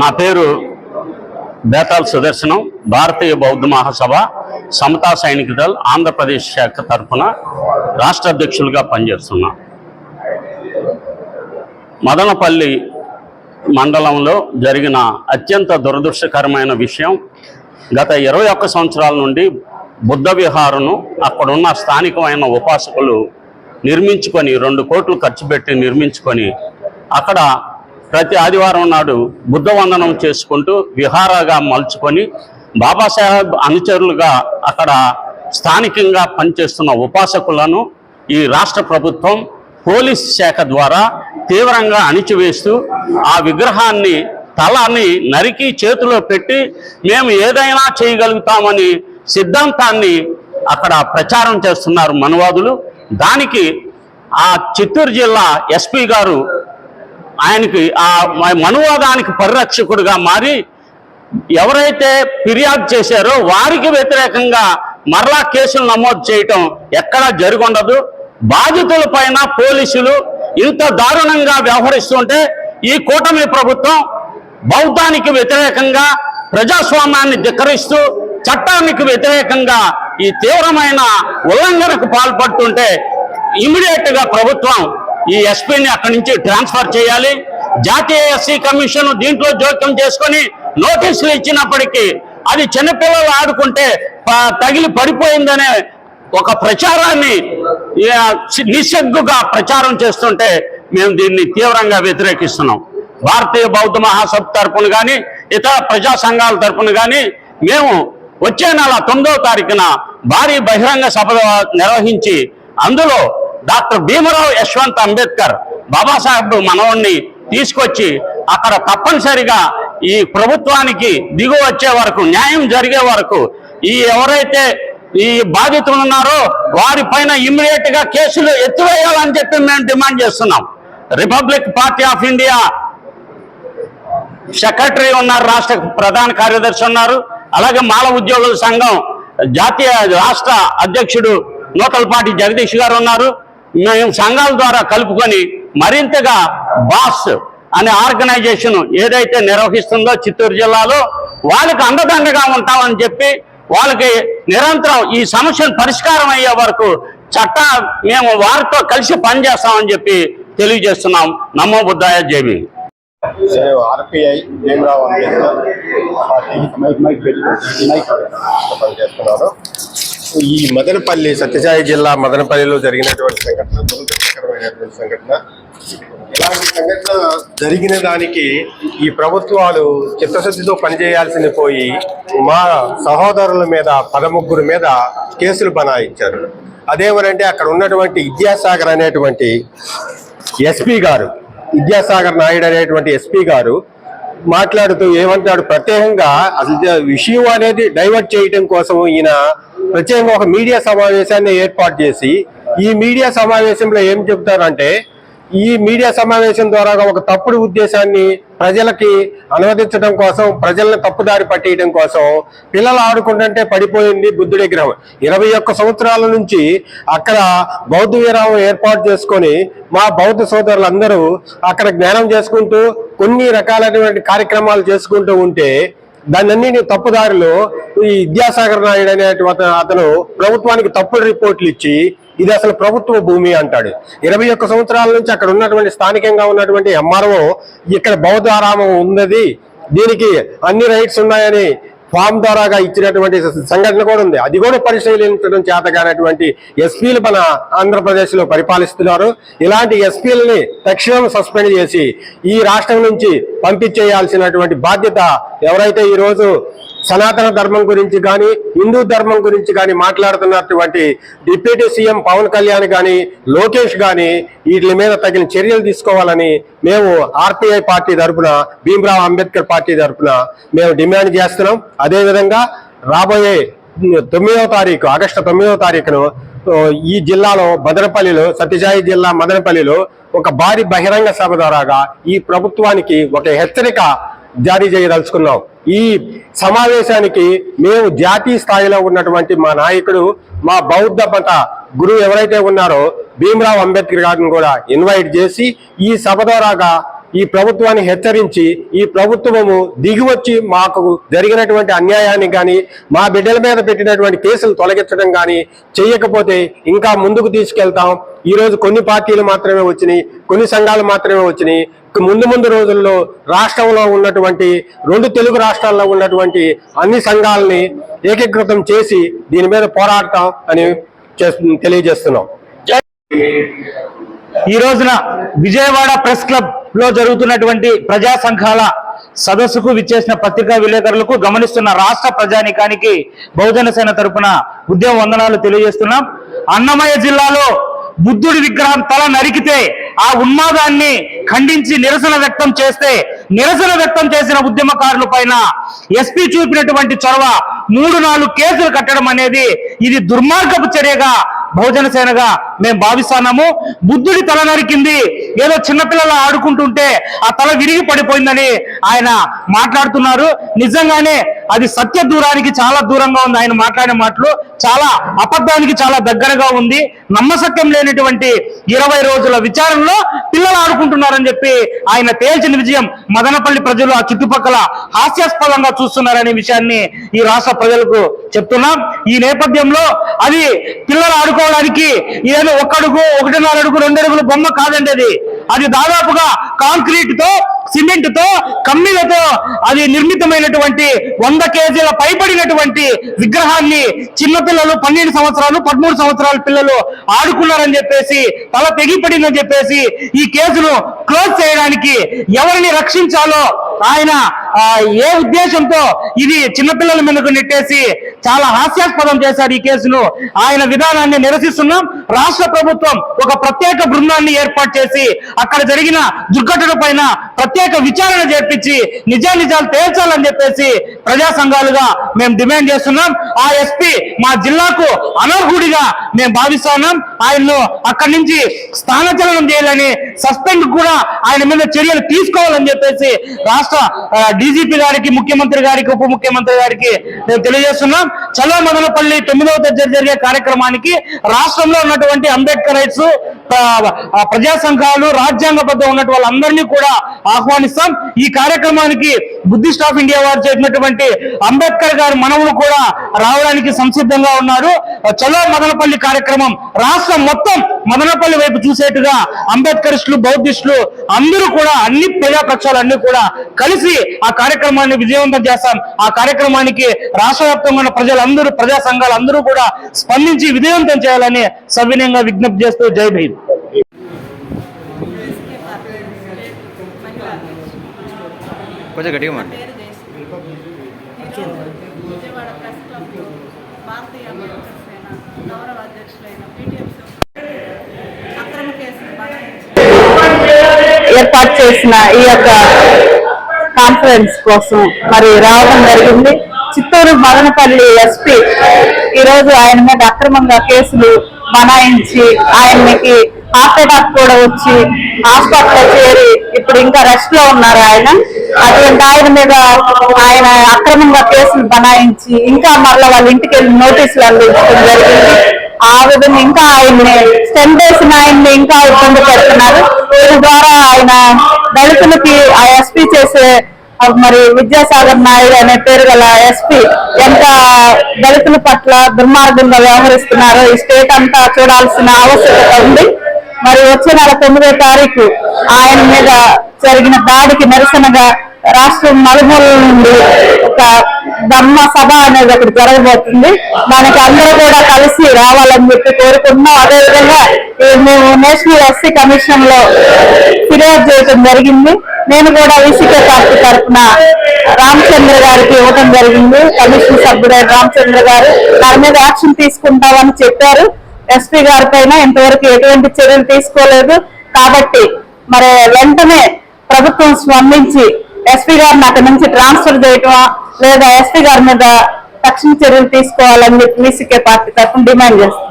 నా పేరు బేతాల్ సుదర్శనం భారతీయ బౌద్ధ మహాసభ సమతా సైనిక దళ్ ఆంధ్రప్రదేశ్ శాఖ తరఫున రాష్ట్ర అధ్యక్షులుగా పనిచేస్తున్నా. మదనపల్లి మండలంలో జరిగిన అత్యంత దురదృష్టకరమైన విషయం గత ఇరవై ఒక్క సంవత్సరాల నుండి బుద్ధ విహారును అక్కడున్న స్థానికమైన ఉపాసకులు నిర్మించుకొని రెండు కోట్లు ఖర్చు పెట్టి నిర్మించుకొని అక్కడ ప్రతి ఆదివారం నాడు బుద్ధవందనం చేసుకుంటూ విహారాగా మలుచుకొని బాబాసాహెబ్ అనుచరులుగా అక్కడ స్థానికంగా పనిచేస్తున్న ఉపాసకులను ఈ రాష్ట్ర ప్రభుత్వం పోలీస్ శాఖ ద్వారా తీవ్రంగా అణిచివేస్తూ ఆ విగ్రహాన్ని తలని నరికి చేతిలో పెట్టి మేము ఏదైనా చేయగలుగుతామని సిద్ధాంతాన్ని అక్కడ ప్రచారం చేస్తున్నారు మనువాదులు. దానికి ఆ చిత్తూరు జిల్లా ఎస్పీ గారు ఆయనకి ఆ మనువాదానికి పరిరక్షకుడుగా మారి ఎవరైతే ఫిర్యాదు చేశారో వారికి వ్యతిరేకంగా మరలా కేసులు నమోదు చేయటం ఎక్కడా జరుగుండదు. బాధితుల పైన పోలీసులు ఇంత దారుణంగా వ్యవహరిస్తుంటే ఈ కూటమి ప్రభుత్వం బౌద్ధానికి వ్యతిరేకంగా ప్రజాస్వామ్యాన్ని ధిక్కరిస్తూ చట్టానికి వ్యతిరేకంగా ఈ తీవ్రమైన ఉల్లంఘనకు పాల్పడుతుంటే ఇమీడియట్గా ప్రభుత్వం ఈ ఎస్పీని అక్కడి నుంచి ట్రాన్స్ఫర్ చేయాలి. జాతీయ ఎస్సీ కమిషన్ దీంట్లో జోక్యం చేసుకొని నోటీసులు ఇచ్చినప్పటికీ అది చిన్నపిల్లలు ఆడుకుంటే ప- తగిలి పడిపోయిందనే ఒక ప్రచారాన్ని నిస్సగ్గుగా ప్రచారం చేస్తుంటే మేము దీన్ని తీవ్రంగా వ్యతిరేకిస్తున్నాం. భారతీయ బౌద్ధ మహాసభ తరపున కానీ ఇతర ప్రజా సంఘాల తరపున కానీ మేము వచ్చే నెల తొమ్మిదవ తారీఖున భారీ బహిరంగ సభ నిర్వహించి అందులో డాక్టర్ భీమరావు యశ్వంత్ అంబేద్కర్ బాబాసాహెబ్ మనవణ్ణి తీసుకొచ్చి అక్కడ తప్పనిసరిగా ఈ ప్రభుత్వానికి దిగు వచ్చే వరకు న్యాయం జరిగే వరకు ఈ ఎవరైతే ఈ బాధితులు ఉన్నారో వారిపైన ఇమ్మీడియట్గా కేసులు ఎత్తివేయాలని చెప్పి మేము డిమాండ్ చేస్తున్నాం. Republic Party of India secretary ఉన్నారు రాష్ట్ర ప్రధాన కార్యదర్శి ఉన్నారు. అలాగే మాల ఉద్యోగుల సంఘం జాతీయ రాష్ట్ర అధ్యక్షుడు నూతలపాటి జగదీష్ గారు ఉన్నారు. మేము సంఘాల ద్వారా కలుపుకొని మరింతగా బాస్ అనే ఆర్గనైజేషన్ ఏదైతే నిర్వహిస్తుందో చిత్తూరు జిల్లాలో వాళ్ళకి అండదండగా ఉంటామని చెప్పి వాళ్ళకి నిరంతరం ఈ సమస్యను పరిష్కారం అయ్యే వరకు చట్ట మేము వారితో కలిసి పనిచేస్తామని చెప్పి తెలియజేస్తున్నాం. నమో బుద్ధాయ జేబీ నేను ఆర్పిఐ భీమరావు అంబేద్కర్ ఈ మదనపల్లి సత్యసాయి జిల్లా మదనపల్లిలో జరిగినటువంటి సంఘటన దురదృష్టకరమైనటువంటి సంఘటన. ఇలాంటి సంఘటన జరిగిన దానికి ఈ ప్రభుత్వాలు చిత్తశుద్ధితో పనిచేయాల్సింది పోయి మా సహోదరుల మీద పదముగ్గురు మీద కేసులు బనాయించారు. అదేమనంటే అక్కడ ఉన్నటువంటి విద్యాసాగర్ అనేటువంటి ఎస్పీ గారు విద్యాసాగర్ నాయుడు అనేటువంటి ఎస్పీ గారు మాట్లాడుతూ ఏమంటాడు? ప్రత్యేకంగా అసలు విషయం అనేది డైవర్ట్ చేయడం కోసం ఈయన ప్రత్యేకంగా ఒక మీడియా సమావేశాన్ని ఏర్పాటు చేసి ఈ మీడియా సమావేశంలో ఏం చెప్తారంటే ఈ మీడియా సమావేశం ద్వారా ఒక తప్పుడు ఉద్దేశాన్ని ప్రజలకి అనువదించడం కోసం ప్రజల్ని తప్పుదారి పట్టేయడం కోసం పిల్లలు ఆడుకుంటుంటే పడిపోయింది బుద్ధుడి విగ్రహం ఇరవై ఒక్క సంవత్సరాల నుంచి అక్కడ బౌద్ధ విరామం ఏర్పాటు చేసుకొని మా బౌద్ధ సోదరులందరూ అక్కడ జ్ఞానం చేసుకుంటూ కొన్ని రకాలైనటువంటి కార్యక్రమాలు చేసుకుంటూ ఉంటే దాన్ని తప్పుదారిలో ఈ విద్యాసాగర్ నాయుడు అనేటువంటి అతను ప్రభుత్వానికి తప్పుడు రిపోర్ట్లు ఇచ్చి ఇది అసలు ప్రభుత్వ భూమి అంటాడు. ఇరవై ఒక్క సంవత్సరాల నుంచి అక్కడ ఉన్నటువంటి స్థానికంగా ఉన్నటువంటి ఎంఆర్ఓ ఇక్కడ బౌద్ధారామం ఉన్నది. దీనికి అన్ని రైట్స్ ఉన్నాయని ఫామ్ ద్వారాగా ఇచ్చినటువంటి సంఘటన కూడా ఉంది. అది కూడా పరిశీలించడం చేతగానటువంటి ఎస్పీలు మన ఆంధ్రప్రదేశ్లో పరిపాలిస్తున్నారు. ఇలాంటి ఎస్పీలని తక్షణం సస్పెండ్ చేసి ఈ రాష్ట్రం నుంచి పంపించేయాల్సినటువంటి బాధ్యత ఎవరైతే ఈ రోజు సనాతన ధర్మం గురించి కానీ హిందూ ధర్మం గురించి కానీ మాట్లాడుతున్నటువంటి డిప్యూటీ సీఎం పవన్ కళ్యాణ్ కానీ లోకేష్ కానీ వీటి మీద తగిన చర్యలు తీసుకోవాలని మేము ఆర్పిఐ పార్టీ తరపున భీమరావు అంబేద్కర్ పార్టీ తరపున మేము డిమాండ్ చేస్తున్నాం. అదేవిధంగా రాబోయే తొమ్మిదవ తారీఖు ఆగస్టు తొమ్మిదవ తారీఖును ఈ జిల్లాలో మదనపల్లిలో సత్యసాయి జిల్లా మదనపల్లిలో ఒక భారీ బహిరంగ సభ ద్వారాగా ఈ ప్రభుత్వానికి ఒక హెచ్చరిక జారీ చేయదలుచుకున్నాం. ఈ సమావేశానికి మేము జాతీయ స్థాయిలో ఉన్నటువంటి మా నాయకుడు మా బౌద్ధ మత గురువు ఎవరైతే ఉన్నారో భీమరావు అంబేద్కర్ గారిని కూడా ఇన్వైట్ చేసి ఈ సభ ద్వారాగా ఈ ప్రభుత్వాన్ని హెచ్చరించి ఈ ప్రభుత్వము దిగివచ్చి మాకు జరిగినటువంటి అన్యాయాన్ని కానీ మా బిడ్డల మీద పెట్టినటువంటి కేసులు తొలగించడం కానీ చేయకపోతే ఇంకా ముందుకు తీసుకెళ్తాం. ఈరోజు కొన్ని పార్టీలు మాత్రమే వచ్చినాయి కొన్ని సంఘాలు మాత్రమే వచ్చినాయి. ముందు ముందు రోజుల్లో రాష్ట్రంలో ఉన్నటువంటి రెండు తెలుగు రాష్ట్రాల్లో ఉన్నటువంటి అన్ని సంఘాలని ఏకీకృతం చేసి దీని మీద పోరాడతాం అని చేస్తు- తెలియజేస్తున్నాం. ఈ రోజున విజయవాడ ప్రెస్ క్లబ్లో జరుగుతున్నటువంటి ప్రజా సంఘాల సదస్సుకు విచ్చేసిన పత్రికా విలేకరులకు గమనిస్తున్న రాష్ట్ర ప్రజానికానికి బహుజన సేన తరపున ఉద్యమ వందనాలు తెలియజేస్తున్నాం. అన్నమయ్య జిల్లాలో బుద్ధుడి విగ్రహం తల నరికితే ఆ ఉన్మాదాన్ని ఖండించి నిరసన వ్యక్తం చేస్తే నిరసన వ్యక్తం చేసిన ఉద్యమకారుల పైన ఎస్పీ చూపినటువంటి చొరవ మూడు నాలుగు కేసులు కట్టడం అనేది ఇది దుర్మార్గపు చర్యగా బహుజన సేనగా మేము భావిస్తున్నాము. బుద్ధుడి తల నరికింది. ఏదో చిన్నపిల్లలు ఆడుకుంటుంటే ఆ తల విరిగి పడిపోయిందని ఆయన మాట్లాడుతున్నారు. నిజంగానే అది సత్య దూరానికి చాలా దూరంగా ఉంది. ఆయన మాట్లాడే మాటలు చాలా అబద్ధానికి చాలా దగ్గరగా ఉంది. నమ్మసత్యం లేనటువంటి ఇరవై రోజుల విచారణలో పిల్లలు ఆడుకుంటున్నారని చెప్పి ఆయన తేల్చిన విజయం మదనపల్లి ప్రజలు ఆ చుట్టుపక్కల హాస్యాస్పదంగా చూస్తున్నారనే విషయాన్ని ఈ రాష్ట్ర ప్రజలకు చెప్తున్నాం. ఈ నేపథ్యంలో అది పిల్లలు ఆడుకోవడానికి ఏదో ఒక్కడుగు ఒకటి ఒకటిన్నర అడుగు రెండు అడుగులు బొమ్మ కాదండి అది. అది దాదాపుగా కాంక్రీట్తో సిమెంట్తో కమ్మీలతో అది నిర్మితమైనటువంటి వంద కేజీల పైబడినటువంటి విగ్రహాన్ని చిన్నపిల్లలు పన్నెండు సంవత్సరాలు పదమూడు సంవత్సరాల పిల్లలు ఆడుకున్నారని చెప్పేసి తల తెగిపడిందని చెప్పేసి ఈ కేసును క్లోజ్ చేయడానికి ఎవరిని రక్షించాలో ఆయన ఏ ఉద్దేశంతో ఇది చిన్నపిల్లల మీదకు నెట్టేసి చాలా హాస్యాస్పదం చేశారు ఈ కేసును. ఆయన విధానాన్ని నిరసిస్తున్నాం. రాష్ట్ర ప్రభుత్వం ఒక ప్రత్యేక బృందాన్ని ఏర్పాటు చేసి అక్కడ జరిగిన దుర్ఘటన పైన ప్రత్యేక విచారణ చేపించి నిజానిజాలు తేల్చాలని చెప్పేసి ప్రజా సంఘాలుగా మేము డిమాండ్ చేస్తున్నాం. ఆ ఎస్పీ మా జిల్లాకు అనర్హుడిగా మేము భావిస్తున్నాం ఆయన్ను అక్కడి నుంచి స్థానచలనం చేయాలని సస్పెండ్ కూడా ఆయన మీద చర్యలు తీసుకోవాలని చెప్పేసి రాష్ట్ర డీజీపీ గారికి ముఖ్యమంత్రి గారికి ఉప ముఖ్యమంత్రి గారికి మేము తెలియజేస్తున్నాం. చలో మదనపల్లి తొమ్మిదవ తేదీ జరిగే కార్యక్రమానికి రాష్ట్రంలో ఉన్నటువంటి అంబేద్కర్ రైట్స్ ప్రజా సంఘాలు రాజ్యాంగబద్ధం ఉన్నటువంటి వాళ్ళందరినీ కూడా ఆహ్వానిస్తాం. ఈ కార్యక్రమానికి బుద్ధిస్ట్ ఆఫ్ ఇండియా వారు చేసినటువంటి అంబేద్కర్ గారి మనవులు కూడా రావడానికి సంసిద్ధంగా ఉన్నారు. చలో మదనపల్లి కార్యక్రమం రాష్ట్రం మొత్తం మదనపల్లి వైపు చూసేట్టుగా అంబేద్కరిస్టులు బౌద్ధిస్టులు అందరూ కూడా అన్ని ప్రజాపక్షాలు అన్ని కూడా కలిసి ఆ కార్యక్రమాన్ని విజయవంతం చేస్తాం. ఆ కార్యక్రమానికి రాష్ట్ర వ్యాప్తంగా ఉన్న ప్రజలందరూ ప్రజా సంఘాలు అందరూ కూడా స్పందించి విజయవంతం చేయాలని సవినయంగా విజ్ఞప్తి చేస్తూ జై భీమ్. కొంచెం గట్టిగా మాట భారతీయ అంబేద్కర్ గౌరవ అధ్యక్షులైన అక్రమ ఏర్పాటు చేసిన ఈ యొక్క కాన్ఫరెన్స్ కోసం మరి రావడం జరిగింది. చిత్తూరు మదనపల్లి ఎస్పీ ఈ రోజు ఆయన మీద అక్రమంగా కేసులు బనాయించి ఆయనకి హార్ట్ అటాక్ కూడా వచ్చి హాస్పిటల్లో చేరి ఇప్పుడు ఇంకా రెస్ట్లో ఉన్నారు ఆయన. అటువంటి ఆయన మీద ఆయన అక్రమంగా కేసులు బనాయించి ఇంకా మరలా వాళ్ళ ఇంటికి వెళ్ళి నోటీసులు అందించడం జరిగింది. ఆ విధంగా ఇంకా ఆయన్ని స్టెన్ చేసిన ఆయన్ని ఇంకా ఇబ్బంది పెడుతున్నారు. దీని ద్వారా ఆయన దళితులకి ఆ ఎస్పీ చేసే మరి విద్యాసాగర్ నాయుడు అనే పేరు గల ఎస్పీ ఎంత దళితుల పట్ల దుర్మార్గంగా వ్యవహరిస్తున్నారో ఈ స్టేట్ అంతా చూడాల్సిన ఆవశ్యకత ఉంది. మరి వచ్చే నెల తొమ్మిదో తారీఖు ఆయన మీద జరిగిన దాడికి నిరసనగా రాష్ట్రం నలుమూలల నుండి ఒక ధర్మ సభ అనేది ఒకటి జరగబోతుంది. దానికి అందరూ కూడా కలిసి రావాలని చెప్పి కోరుకుంటున్నాం. అదేవిధంగా మేము నేషనల్ ఎస్సీ కమిషన్లో ఫిర్యాదు చేయడం జరిగింది. నేను కూడా విసికే పార్టీ తరఫున రామచంద్ర గారికి ఇవ్వడం జరిగింది. కమిషన్ సభ్యుడైన రామచంద్ర గారు దాని మీద యాక్షన్ తీసుకుంటామని చెప్పారు. ఎస్పీ గారి పైన ఇంతవరకు ఎటువంటి చర్యలు తీసుకోలేదు. కాబట్టి మరి వెంటనే ప్రభుత్వం స్పందించి ఎస్పీ గారిని అక్కడి నుంచి ట్రాన్స్ఫర్ చేయటమా లేదా ఎస్పీ గారి మీద తక్షణ చర్యలు తీసుకోవాలని చెప్పి వీసీకే పార్టీ తరఫున డిమాండ్ చేస్తుంది